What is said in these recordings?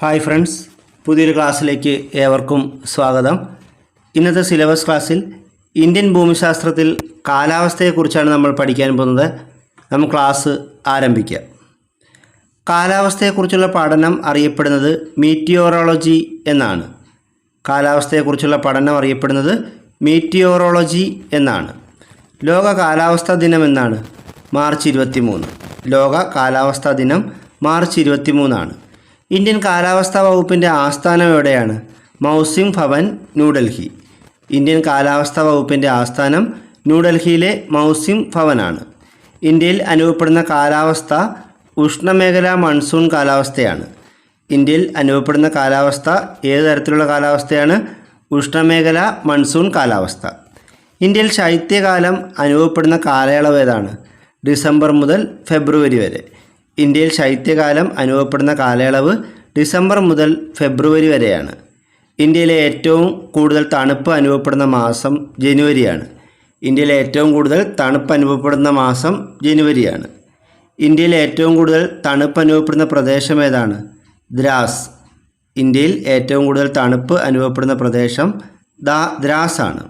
Hi friends പുതിയൊരു ക്ലാസ്സിലേക്ക് ഏവർക്കും സ്വാഗതം. ഇന്നത്തെ സിലബസ് ക്ലാസ്സിൽ ഇന്ത്യൻ ഭൂമിശാസ്ത്രത്തിൽ കാലാവസ്ഥയെക്കുറിച്ചാണ് നമ്മൾ പഠിക്കാൻ പോകുന്നത്. നമുക്ക് ക്ലാസ് ആരംഭിക്കാം. കാലാവസ്ഥയെക്കുറിച്ചുള്ള പഠനം അറിയപ്പെടുന്നത് മീറ്റിയോറോളജി എന്നാണ്. കാലാവസ്ഥയെക്കുറിച്ചുള്ള പഠനം അറിയപ്പെടുന്നത് മീറ്റിയോറോളജി എന്നാണ്. ലോക കാലാവസ്ഥാ ദിനം എന്നാണ്. മാർച്ച് ഇരുപത്തി ലോക കാലാവസ്ഥാ ദിനം മാർച്ച് ഇരുപത്തി മൂന്നാണ് ഇന്ത്യൻ കാലാവസ്ഥാ വകുപ്പിന്റെ ആസ്ഥാനം എവിടെയാണ്? മൗസിം ഭവൻ ന്യൂഡൽഹി. ഇന്ത്യൻ കാലാവസ്ഥാ വകുപ്പിന്റെ ആസ്ഥാനം ന്യൂഡൽഹിയിലെ മൗസിം ഭവനാണ്. ഇന്ത്യയിൽ അനുഭവപ്പെടുന്ന കാലാവസ്ഥ ഉഷ്ണമേഖലാ മൺസൂൺ കാലാവസ്ഥയാണ്. ഇന്ത്യയിൽ അനുഭവപ്പെടുന്ന കാലാവസ്ഥ ഏത് തരത്തിലുള്ള കാലാവസ്ഥയാണ്? ഉഷ്ണമേഖല മൺസൂൺ കാലാവസ്ഥ. ഇന്ത്യയിൽ ശൈത്യകാലം അനുഭവപ്പെടുന്ന കാലയളവ് ഏതാണ്? ഡിസംബർ മുതൽ ഫെബ്രുവരി വരെ. ഇന്ത്യയിൽ ശൈത്യകാലം അനുഭവപ്പെടുന്ന കാലയളവ് ഡിസംബർ മുതൽ ഫെബ്രുവരി വരെയാണ്. ഇന്ത്യയിലെ ഏറ്റവും കൂടുതൽ തണുപ്പ് അനുഭവപ്പെടുന്ന മാസം ജനുവരിയാണ്. ഇന്ത്യയിലെ ഏറ്റവും കൂടുതൽ തണുപ്പ് അനുഭവപ്പെടുന്ന മാസം ജനുവരിയാണ്. ഇന്ത്യയിൽ ഏറ്റവും കൂടുതൽ തണുപ്പ് അനുഭവപ്പെടുന്ന പ്രദേശം ഏതാണ്? ദ്രാസ്. ഇന്ത്യയിൽ ഏറ്റവും കൂടുതൽ തണുപ്പ് അനുഭവപ്പെടുന്ന പ്രദേശം ദാ ദ്രാസാണ്.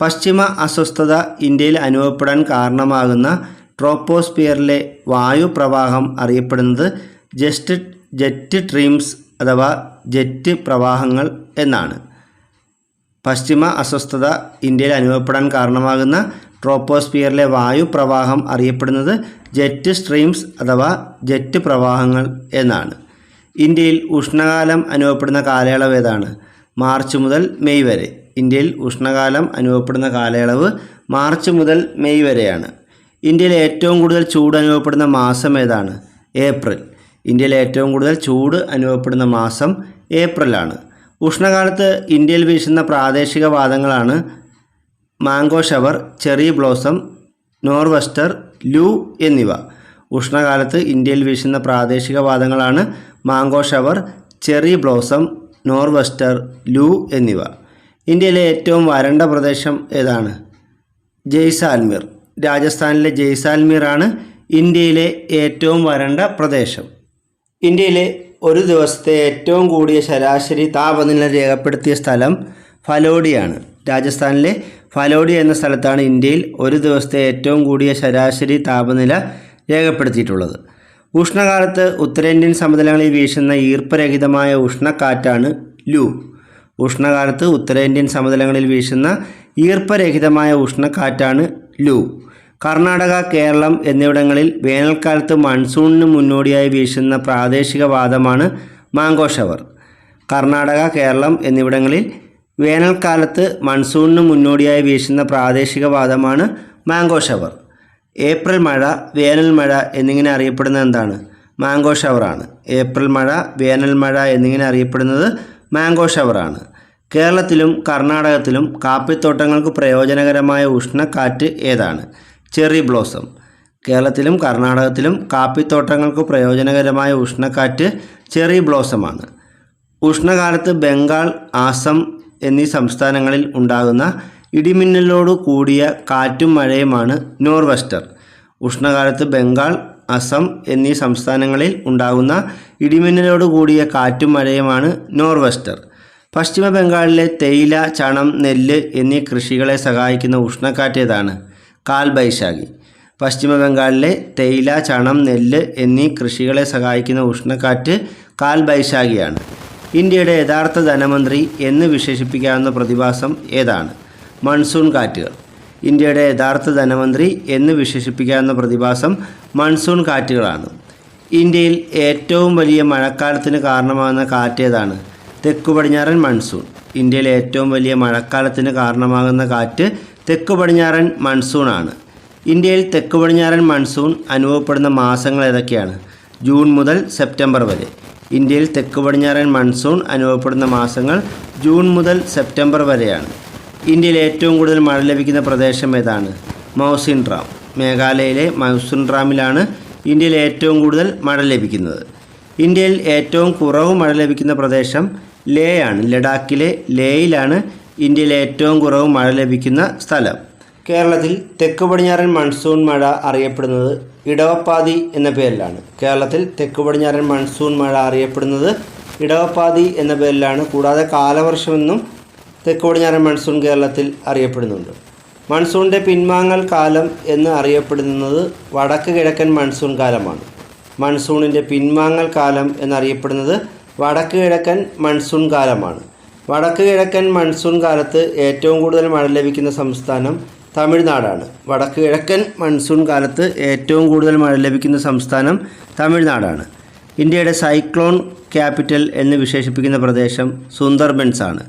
പശ്ചിമ അസ്വസ്ഥത ഇന്ത്യയിൽ അനുഭവപ്പെടാൻ കാരണമാകുന്ന ട്രോപ്പോസ്ഫിയറിലെ വായുപ്രവാഹം അറിയപ്പെടുന്നത് ജസ്റ്റ് ജെറ്റ് ട്രീംസ് അഥവാ ജെറ്റ് പ്രവാഹങ്ങൾ എന്നാണ്. പശ്ചിമ അസ്വസ്ഥത ഇന്ത്യയിൽ അനുഭവപ്പെടാൻ കാരണമാകുന്ന ട്രോപ്പോസ്ഫിയറിലെ വായുപ്രവാഹം അറിയപ്പെടുന്നത് ജെറ്റ് സ്ട്രീംസ് അഥവാ ജെറ്റ് പ്രവാഹങ്ങൾ എന്നാണ്. ഇന്ത്യയിൽ ഉഷ്ണകാലം അനുഭവപ്പെടുന്ന കാലയളവ് ഏതാണ്? മാർച്ച് മുതൽ മെയ് വരെ. ഇന്ത്യയിൽ ഉഷ്ണകാലം അനുഭവപ്പെടുന്ന കാലയളവ് മാർച്ച് മുതൽ മെയ് വരെയാണ്. ഇന്ത്യയിൽ ഏറ്റവും കൂടുതൽ ചൂട് അനുഭവപ്പെടുന്ന മാസം ഏതാണ്? ഏപ്രിൽ. ഇന്ത്യയിൽ ഏറ്റവും കൂടുതൽ ചൂട് അനുഭവപ്പെടുന്ന മാസം ഏപ്രിലാണ്. ഉഷ്ണകാലത്ത് ഇന്ത്യയിൽ വീശുന്ന പ്രാദേശിക വാദങ്ങളാണ് mango shower cherry blossom nor'wester loo എന്നിവ. ഉഷ്ണകാലത്ത് ഇന്ത്യയിൽ വീശുന്ന പ്രാദേശിക വാദങ്ങളാണ് mango shower cherry blossom nor'wester loo എന്നിവ. ഇന്ത്യയിലെ ഏറ്റവും വരണ്ട പ്രദേശം ഏതാണ്? ജയ്സാൽമീർ. രാജസ്ഥാനിലെ ജയ്സാൽമീർ ആണ് ഇന്ത്യയിലെ ഏറ്റവും വരണ്ട പ്രദേശം. ഇന്ത്യയിലെ ഒരു ദിവസത്തെ ഏറ്റവും കൂടിയ ശരാശരി താപനില രേഖപ്പെടുത്തിയ സ്ഥലം ഫലോഡിയാണ്. രാജസ്ഥാനിലെ ഫലോഡി എന്ന സ്ഥലത്താണ് ഇന്ത്യയിൽ ഒരു ദിവസത്തെ ഏറ്റവും കൂടിയ ശരാശരി താപനില രേഖപ്പെടുത്തിയിട്ടുള്ളത്. ഉഷ്ണകാലത്ത് ഉത്തരേന്ത്യൻ സമതലങ്ങളിൽ വീശുന്ന ഈർപ്പരഹിതമായ ഉഷ്ണക്കാറ്റാണ് ലൂ. ഉഷ്ണകാലത്ത് ഉത്തരേന്ത്യൻ സമതലങ്ങളിൽ വീശുന്ന ഈർപ്പരഹിതമായ ഉഷ്ണക്കാറ്റാണ് ലൂ. കർണാടക കേരളം എന്നിവിടങ്ങളിൽ വേനൽക്കാലത്ത് മൺസൂണിന് മുന്നോടിയായി വീശുന്ന പ്രാദേശിക വാദമാണ് മാംഗോ ഷവർ കർണാടക കേരളം എന്നിവിടങ്ങളിൽ വേനൽക്കാലത്ത് മൺസൂണിന് മുന്നോടിയായി വീശുന്ന പ്രാദേശിക വാദമാണ് മാംഗോ ഷവർ ഏപ്രിൽ മഴ വേനൽ മഴ എന്നിങ്ങനെ അറിയപ്പെടുന്ന എന്താണ്? മാംഗോ ഏപ്രിൽ മഴ വേനൽ മഴ എന്നിങ്ങനെ അറിയപ്പെടുന്നത് മാംഗോ ഷവറാണ് കേരളത്തിലും കർണാടകത്തിലും കാപ്പിത്തോട്ടങ്ങൾക്ക് പ്രയോജനകരമായ ഉഷ്ണക്കാറ്റ് ഏതാണ്? Cherry blossom. കേരളത്തിലും കർണാടകത്തിലും കാപ്പിത്തോട്ടങ്ങൾക്ക് പ്രയോജനകരമായ ഉഷ്ണക്കാറ്റ് ചെറി ബ്ലോസമാണ്. ഉഷ്ണകാലത്ത് ബംഗാൾ ആസം എന്നീ സംസ്ഥാനങ്ങളിൽ ഉണ്ടാകുന്ന ഇടിമിന്നലോട് കൂടിയ കാറ്റും മഴയുമാണ് നോർവെസ്റ്റർ. ഉഷ്ണകാലത്ത് ബംഗാൾ അസം എന്നീ സംസ്ഥാനങ്ങളിൽ ഉണ്ടാകുന്ന ഇടിമിന്നലോട് കൂടിയ കാറ്റും മഴയുമാണ് നോർവെസ്റ്റർ. പശ്ചിമ ബംഗാളിലെ തേയില ചണം നെല്ല് എന്നീ കൃഷികളെ സഹായിക്കുന്ന ഉഷ്ണക്കാറ്റേതാണ് കാൽ ബൈശാഖി. പശ്ചിമ ബംഗാളിലെ തേയില ചണം നെല്ല് എന്നീ കൃഷികളെ സഹായിക്കുന്ന ഉഷ്ണക്കാറ്റ് കാൽ ബൈശാഖിയാണ്. ഇന്ത്യയുടെ യഥാർത്ഥ ധനമന്ത്രി എന്ന് വിശേഷിപ്പിക്കാവുന്ന പ്രതിഭാസം ഏതാണ്? മൺസൂൺ കാറ്റുകൾ. ഇന്ത്യയുടെ യഥാർത്ഥ ധനമന്ത്രി എന്ന് വിശേഷിപ്പിക്കാവുന്ന പ്രതിഭാസം മൺസൂൺ കാറ്റുകളാണ്. ഇന്ത്യയിൽ ഏറ്റവും വലിയ മഴക്കാലത്തിന് കാരണമാകുന്ന കാറ്റ് ഏതാണ് തെക്കു പടിഞ്ഞാറൻ മൺസൂൺ. ഇന്ത്യയിലെ ഏറ്റവും വലിയ മഴക്കാലത്തിന് കാരണമാകുന്ന കാറ്റ് തെക്കു പടിഞ്ഞാറൻ മൺസൂണാണ്. ഇന്ത്യയിൽ തെക്കു പടിഞ്ഞാറൻ മൺസൂൺ അനുഭവപ്പെടുന്ന മാസങ്ങൾ ഏതൊക്കെയാണ്? ജൂൺ മുതൽ സെപ്റ്റംബർ വരെ. ഇന്ത്യയിൽ തെക്കു പടിഞ്ഞാറൻ മൺസൂൺ അനുഭവപ്പെടുന്ന മാസങ്ങൾ ജൂൺ മുതൽ സെപ്റ്റംബർ വരെയാണ്. ഇന്ത്യയിൽ ഏറ്റവും കൂടുതൽ മഴ ലഭിക്കുന്ന പ്രദേശം ഏതാണ്? മൗസിൻ ഡ്രാം. മേഘാലയയിലെ മൗസിൻ ഡ്രാമിലാണ് ഇന്ത്യയിൽ ഏറ്റവും കൂടുതൽ മഴ ലഭിക്കുന്നത്. ഇന്ത്യയിൽ ഏറ്റവും കുറവ് മഴ ലഭിക്കുന്ന പ്രദേശം ലേ ആണ് ലഡാക്കിലെ ലേയിലാണ് ഇന്ത്യയിലെ ഏറ്റവും കുറവ് മഴ ലഭിക്കുന്ന സ്ഥലം. കേരളത്തിൽ തെക്ക് പടിഞ്ഞാറൻ മൺസൂൺ മഴ അറിയപ്പെടുന്നത് ഇടവപ്പാതി എന്ന പേരിലാണ്. കേരളത്തിൽ തെക്ക് പടിഞ്ഞാറൻ മൺസൂൺ മഴ അറിയപ്പെടുന്നത് ഇടവപ്പാതി എന്ന പേരിലാണ്. കൂടാതെ കാലവർഷമെന്നും തെക്ക് പടിഞ്ഞാറൻ മൺസൂൺ കേരളത്തിൽ അറിയപ്പെടുന്നുണ്ട്. മൺസൂണിന്റെ പിൻവാങ്ങൽ കാലം എന്ന് അറിയപ്പെടുന്നത് വടക്ക് കിഴക്കൻ മൺസൂൺ കാലമാണ്. മൺസൂണിന്റെ പിൻവാങ്ങൽ കാലം എന്നറിയപ്പെടുന്നത് വടക്ക് കിഴക്കൻ മൺസൂൺ കാലമാണ്. വടക്ക് കിഴക്കൻ മൺസൂൺ കാലത്ത് ഏറ്റവും കൂടുതൽ മഴ ലഭിക്കുന്ന സംസ്ഥാനം തമിഴ്നാടാണ്. വടക്ക് കിഴക്കൻ മൺസൂൺ കാലത്ത് ഏറ്റവും കൂടുതൽ മഴ ലഭിക്കുന്ന സംസ്ഥാനം തമിഴ്നാടാണ്. ഇന്ത്യയുടെ സൈക്ലോൺ ക്യാപിറ്റൽ എന്ന് വിശേഷിപ്പിക്കുന്ന പ്രദേശം സുന്ദർബൻസ് ആണ്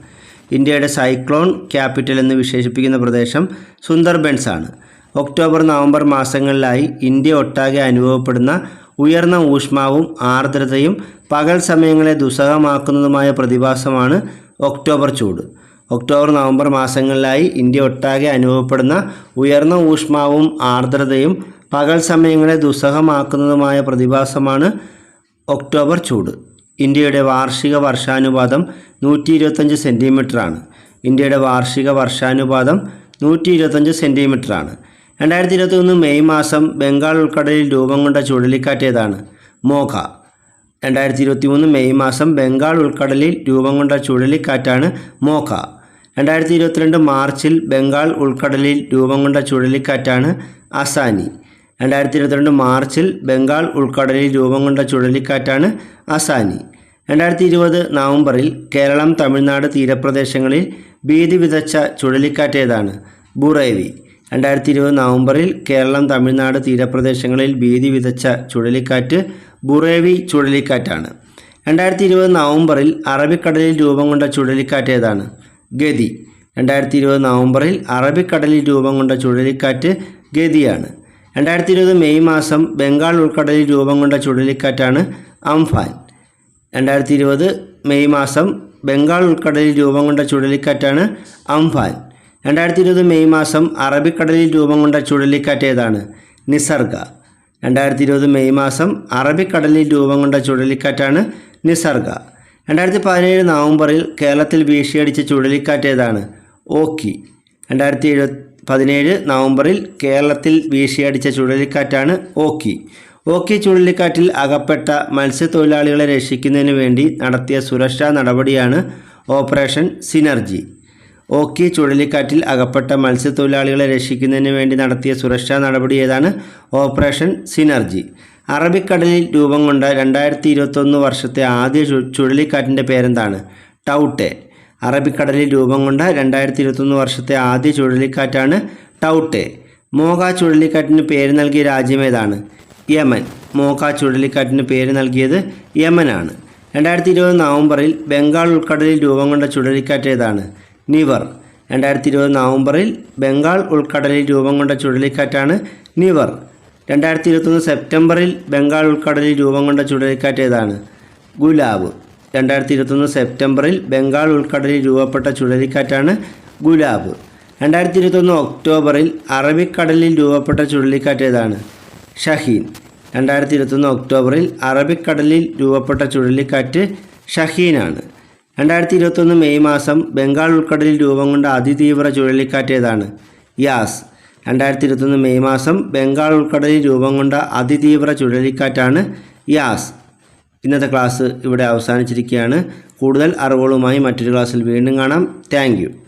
ഇന്ത്യയുടെ സൈക്ലോൺ ക്യാപിറ്റൽ എന്ന് വിശേഷിപ്പിക്കുന്ന പ്രദേശം സുന്ദർബൻസ് ആണ് ഒക്ടോബർ നവംബർ മാസങ്ങളിലായി ഇന്ത്യ ഒട്ടാകെ അനുഭവപ്പെടുന്ന ഉയർന്ന ഊഷ്മാവും ആർദ്രതയും പകൽ സമയങ്ങളെ ദുസ്സഹമാക്കുന്നതുമായ പ്രതിഭാസമാണ് ഒക്ടോബർ ചൂട്. ഒക്ടോബർ നവംബർ മാസങ്ങളിലായി ഇന്ത്യ ഒട്ടാകെ അനുഭവപ്പെടുന്ന ഉയർന്ന ഊഷ്മാവും ആർദ്രതയും പകൽ സമയങ്ങളെ ദുസ്സഹമാക്കുന്നതുമായ പ്രതിഭാസമാണ് ഒക്ടോബർ ചൂട്. ഇന്ത്യയുടെ വാർഷിക വർഷാനുപാതം നൂറ്റി ഇരുപത്തഞ്ച് സെന്റിമീറ്ററാണ് ഇന്ത്യയുടെ വാർഷിക വർഷാനുപാതം നൂറ്റി ഇരുപത്തഞ്ച് സെന്റിമീറ്ററാണ് രണ്ടായിരത്തി ഇരുപത്തി ഒന്ന് മെയ് മാസം ബംഗാൾ ഉൾക്കടലിൽ രൂപം കൊണ്ട ചുഴലിക്കാറ്റേതാണ്. മോഖ. രണ്ടായിരത്തി ഇരുപത്തി മൂന്ന് മെയ് മാസം ബംഗാൾ ഉൾക്കടലിൽ രൂപം കൊണ്ട ചുഴലിക്കാറ്റാണ് മോഖ. രണ്ടായിരത്തി ഇരുപത്തിരണ്ട് മാർച്ചിൽ ബംഗാൾ ഉൾക്കടലിൽ രൂപം കൊണ്ട ചുഴലിക്കാറ്റാണ് അസാനി രണ്ടായിരത്തി ഇരുപത്തിരണ്ട് മാർച്ചിൽ ബംഗാൾ ഉൾക്കടലിൽ രൂപം കൊണ്ട ചുഴലിക്കാറ്റാണ് അസാനി രണ്ടായിരത്തി ഇരുപത് നവംബറിൽ കേരളം തമിഴ്നാട് തീരപ്രദേശങ്ങളിൽ ഭീതി വിതച്ച ചുഴലിക്കാറ്റേതാണ്. ബുറേവി. രണ്ടായിരത്തി ഇരുപത് നവംബറിൽ കേരളം തമിഴ്നാട് തീരപ്രദേശങ്ങളിൽ ഭീതി വിതച്ച ചുഴലിക്കാറ്റ് ബുറേവി ചുഴലിക്കാറ്റാണ്. രണ്ടായിരത്തി ഇരുപത് നവംബറിൽ അറബിക്കടലിൽ രൂപം കൊണ്ട ചുഴലിക്കാറ്റ് ഏതാണ്? ഗതി. രണ്ടായിരത്തി ഇരുപത് നവംബറിൽ അറബിക്കടലിൽ രൂപം കൊണ്ട ചുഴലിക്കാറ്റ് ഗതിയാണ്. രണ്ടായിരത്തി ഇരുപത് മെയ് മാസം ബംഗാൾ ഉൾക്കടലിൽ രൂപം കൊണ്ട ചുഴലിക്കാറ്റാണ് അംഫാൻ. രണ്ടായിരത്തി ഇരുപത് മെയ് മാസം ബംഗാൾ ഉൾക്കടലിൽ രൂപം കൊണ്ട ചുഴലിക്കാറ്റാണ് അംഫാൻ. രണ്ടായിരത്തി ഇരുപത് മെയ് മാസം അറബിക്കടലിൽ രൂപം കൊണ്ട ചുഴലിക്കാറ്റ് ഏതാണ് നിസർഗ. രണ്ടായിരത്തി ഇരുപത് മെയ് മാസം അറബിക്കടലിൽ രൂപം കൊണ്ട ചുഴലിക്കാറ്റാണ് നിസർഗ. രണ്ടായിരത്തി പതിനേഴ് നവംബറിൽ കേരളത്തിൽ വീശിയടിച്ച ചുഴലിക്കാറ്റ് ഏതാണ് ഓക്കി രണ്ടായിരത്തി എഴുപത് പതിനേഴ് നവംബറിൽ കേരളത്തിൽ വീശിയടിച്ച ചുഴലിക്കാറ്റാണ് ഓക്കി ഓക്കി ചുഴലിക്കാറ്റിൽ അകപ്പെട്ട മത്സ്യത്തൊഴിലാളികളെ രക്ഷിക്കുന്നതിന് വേണ്ടി നടത്തിയ സുരക്ഷാ നടപടിയാണ് ഓപ്പറേഷൻ സിനർജി. ഓക്കി ചുഴലിക്കാറ്റിൽ അകപ്പെട്ട മത്സ്യത്തൊഴിലാളികളെ രക്ഷിക്കുന്നതിന് വേണ്ടി നടത്തിയ സുരക്ഷാ നടപടി ഏതാണ്? Operation synergy. അറബിക്കടലിൽ രൂപം കൊണ്ട രണ്ടായിരത്തി ഇരുപത്തൊന്ന് വർഷത്തെ ആദ്യ ചുഴലിക്കാറ്റിന്റെ പേരെന്താണ്? ടൗട്ടെ. അറബിക്കടലിൽ രൂപം കൊണ്ട രണ്ടായിരത്തി ഇരുപത്തൊന്ന് വർഷത്തെ ആദ്യ ചുഴലിക്കാറ്റാണ് ടൗട്ടെ. മോഗ ചുഴലിക്കാറ്റിന് പേര് നൽകിയ രാജ്യം ഏതാണ്? യമൻ. മോഗ ചുഴലിക്കാറ്റിന് പേര് നൽകിയത് യമനാണ്. രണ്ടായിരത്തി ഇരുപത് നവംബറിൽ ബംഗാൾ ഉൾക്കടലിൽ രൂപം കൊണ്ട ചുഴലിക്കാറ്റ് ഏതാണ്? നിവർ. രണ്ടായിരത്തി ഇരുപത് നവംബറിൽ ബംഗാൾ ഉൾക്കടലിൽ രൂപം കൊണ്ട ചുഴലിക്കാറ്റാണ് നിവർ. രണ്ടായിരത്തി ഇരുപത്തൊന്ന് സെപ്റ്റംബറിൽ ബംഗാൾ ഉൾക്കടലിൽ രൂപം കൊണ്ട ചുഴലിക്കാറ്റ് ഏതാണ്? ഗുലാബ്. രണ്ടായിരത്തി ഇരുപത്തൊന്ന് സെപ്റ്റംബറിൽ ബംഗാൾ ഉൾക്കടലിൽ രൂപപ്പെട്ട ചുഴലിക്കാറ്റാണ് ഗുലാബ്. രണ്ടായിരത്തി ഇരുപത്തൊന്ന് ഒക്ടോബറിൽ അറബിക്കടലിൽ രൂപപ്പെട്ട ചുഴലിക്കാറ്റ് ഏതാണ്? ഷഹീൻ. രണ്ടായിരത്തി ഇരുപത്തൊന്ന് ഒക്ടോബറിൽ അറബിക്കടലിൽ രൂപപ്പെട്ട ചുഴലിക്കാറ്റ് ഷഹീനാണ്. രണ്ടായിരത്തി ഇരുപത്തൊന്ന് മെയ് മാസം ബംഗാൾ ഉൾക്കടലിൽ രൂപം കൊണ്ട അതിതീവ്ര ചുഴലിക്കാറ്റേതാണ്. യാസ് രണ്ടായിരത്തി ഇരുപത്തൊന്ന് മെയ് മാസം ബംഗാൾ ഉൾക്കടലിൽ രൂപം കൊണ്ട അതിതീവ്ര ചുഴലിക്കാറ്റാണ് യാസ്. ഇന്നത്തെ ക്ലാസ് ഇവിടെ അവസാനിച്ചിരിക്കുകയാണ്. കൂടുതൽ അറിവുകളുമായി മറ്റൊരു ക്ലാസ്സിൽ വീണ്ടും കാണാം. താങ്ക്